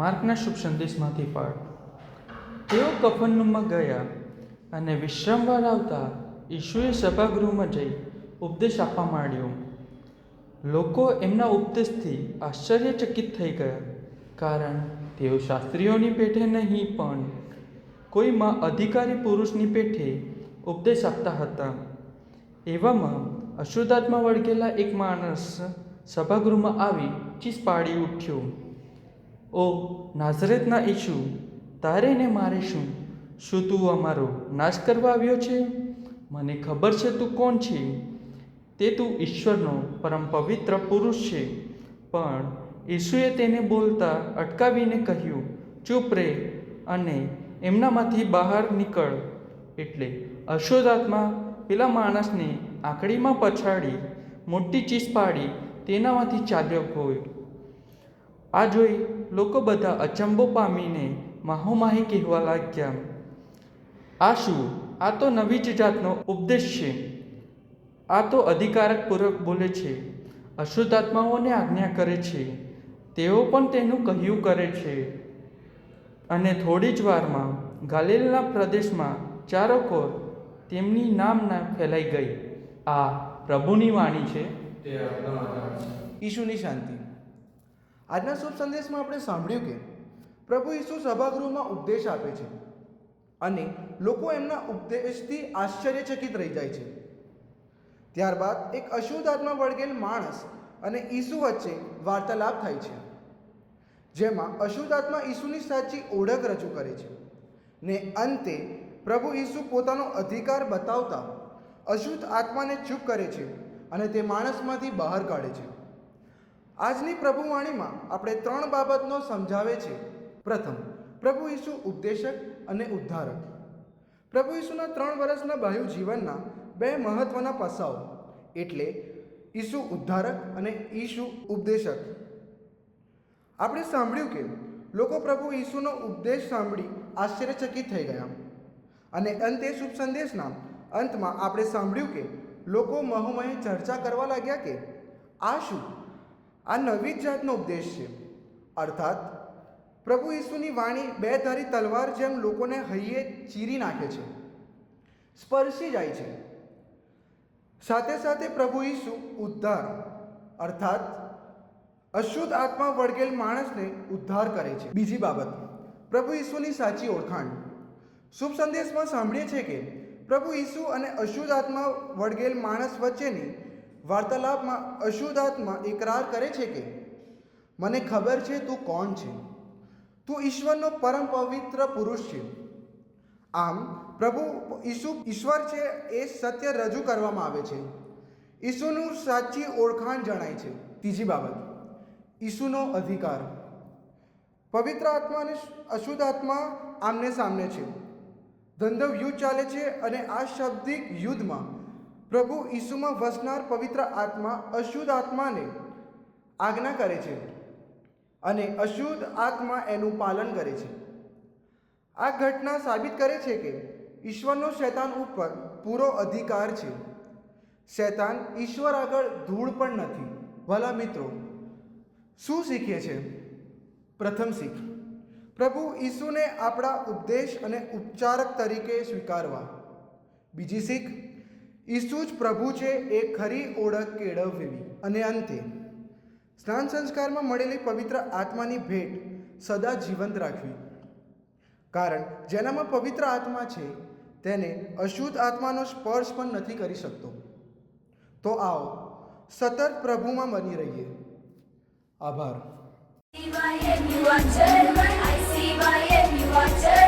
માર્કના શુભ સંદેશમાંથી પાઠ તેઓ કફનનુમાં ગયા અને વિશ્રામવાર આવતા ઈશુએ સભાગૃહમાં જઈ ઉપદેશ આપવા માંડ્યો. લોકો એમના ઉપદેશથી આશ્ચર્યચકિત થઈ ગયા, કારણ તેઓ શાસ્ત્રીઓની પેઠે નહીં, પણ કોઈમાં અધિકારી પુરુષની પેઠે ઉપદેશ આપતા હતા. એવામાં અશુદ્ધાત્મા વળગેલા એક માણસ સભાગૃહમાં આવી ચીસ પાડી ઉઠ્યો. ઓ નાઝરેતના ઈશુ તારે ને મારે શું? શું તું અમારો નાશ કરવા આવ્યો છે? મને ખબર છે તું કોણ છે? તે તું ઈશ્વરનો પરમ પવિત્ર પુરુષ છે. પણ ઈશુએ તેને બોલતા અટકાવીને કહ્યું, ચૂપ રે અને એમનામાંથી બહાર નીકળ. એટલે અશોધાત્મા પેલા માણસને આંકડીમાં પછાડી મોટી ચીસ પાડી તેનામાંથી ચાલ્યો ગયો. આ જોઈ લોકો બધા અચંબો પામીને માહોમાહી કહેવા લાગ્યા. આ શું? આ તો નવી જ જાતનો ઉપદેશ છે. આ તો અધિકારકપૂર્વક બોલે છે. અશુદ્ધ આત્માઓને આજ્ઞા કરે છે. તેઓ પણ તેનું કહ્યું કરે છે. અને થોડી જ વારમાં ગાલિલના પ્રદેશમાં ચારોકોર તેમની નામના ફેલાઈ ગઈ. આ પ્રભુની વાણી છે. ઈશુની શાંતિ. આજના શુભ સંદેશમાં આપણે સાંભળ્યું કે પ્રભુ ઈસુ સભાગૃહમાં ઉપદેશ આપે છે અને લોકો એમના ઉપદેશથી આશ્ચર્યચકિત રહી જાય છે. ત્યારબાદ એક અશુદ્ધ આત્મા વળગેલ માણસ અને ઈસુ વચ્ચે વાર્તાલાપ થાય છે, જેમાં અશુદ્ધ આત્મા ઈસુની સાચી ઓળખ રજૂ કરે છે ને અંતે પ્રભુ ઈસુ પોતાનો અધિકાર બતાવતા અશુદ્ધ આત્માને ચૂપ કરે છે અને તે માણસમાંથી બહાર કાઢે છે. આજની પ્રભુવાણીમાં આપણે ત્રણ બાબતનો સમજાવે છે. પ્રથમ, પ્રભુ ઈસુ ઉપદેશક અને ઉદ્ધારક. પ્રભુ ઈસુના ત્રણ વર્ષના બાહ્ય જીવનના બે મહત્વના પાસાઓ, એટલે ઈસુ ઉદ્ધારક અને ઈસુ ઉપદેશક. આપણે સાંભળ્યું કે લોકો પ્રભુ ઈસુનો ઉપદેશ સાંભળી આશ્ચર્યચકિત થઈ ગયા. અને અંતે શુભ સંદેશના અંતમાં આપણે સાંભળ્યું કે લોકો મહોમય ચર્ચા કરવા લાગ્યા કે આ શું? આ નવી જ જાતનો ઉપદેશ છે. અર્થાત, પ્રભુ ઈસુની વાણી બે ધારી તલવાર જેમ લોકોને હૈયે ચીરી નાખે છે, સ્પર્શી જાય છે. સાથે સાથે પ્રભુ ઈસુ ઉદ્ધાર, અર્થાત, અશુદ્ધ આત્મા વળગેલ માણસને ઉદ્ધાર કરે છે. બીજી બાબત, પ્રભુ ઈસુની સાચી ઓળખાણ. શુભ સંદેશમાં સાંભળીએ છીએ કે, પ્રભુ ઈસુ અને અશુદ્ધ આત્મા વળગેલ માણસ વચ્ચેની વાર્તાલાપમાં અશુદ્ધાત્મા એકરાર કરે છે કે? મને ખબર છે તું કોણ છે? તું ઈશ્વરનો પરમ પવિત્ર પુરુષ છે. આમ, પ્રભુ ઈસુ ઈશ્વર છે એ સત્ય રજૂ કરવામાં આવે છે. ઈસુનું સાચી ઓળખાણ જણાય છે. ત્રીજી બાબત, ઈસુનો અધિકાર. પવિત્ર આત્મા અને અશુદ્ધ આત્મા આમને સામને છે. ધંધવ યુદ્ધ ચાલે છે અને આ શાબ્દિક યુદ્ધમાં પ્રભુ ઈસુમાં વસનાર પવિત્ર આત્મા અશુદ્ધ આત્માને આજ્ઞા કરે છે અને અશુદ્ધ આત્મા એનું પાલન કરે છે. આ ઘટના સાબિત કરે છે કે ઈશ્વરનો શૈતાન ઉપર પૂરો અધિકાર છે. શૈતાન ઈશ્વર આગળ ધૂળ પણ નથી. ભલા મિત્રો, શું શીખીએ છે? પ્રથમ શીખ, પ્રભુ ઈસુને આપણા ઉપદેશ અને ઉપચારક તરીકે સ્વીકારવા. બીજી શીખ ઈસુ જ પ્રભુ છે એ ખરી ઓળખ કેળવવી. અને અંતે સ્નાન સંસ્કારમાં મળેલી પવિત્ર આત્માની ભેટ સદા જીવંત રાખવી. કારણ જેનામાં પવિત્ર આત્મા છે તેને અશુદ્ધ આત્માનો સ્પર્શ પણ નથી કરી શકતો. તો આવો સતત પ્રભુમાં બની રહીએ. આભાર. See why are German, I see why.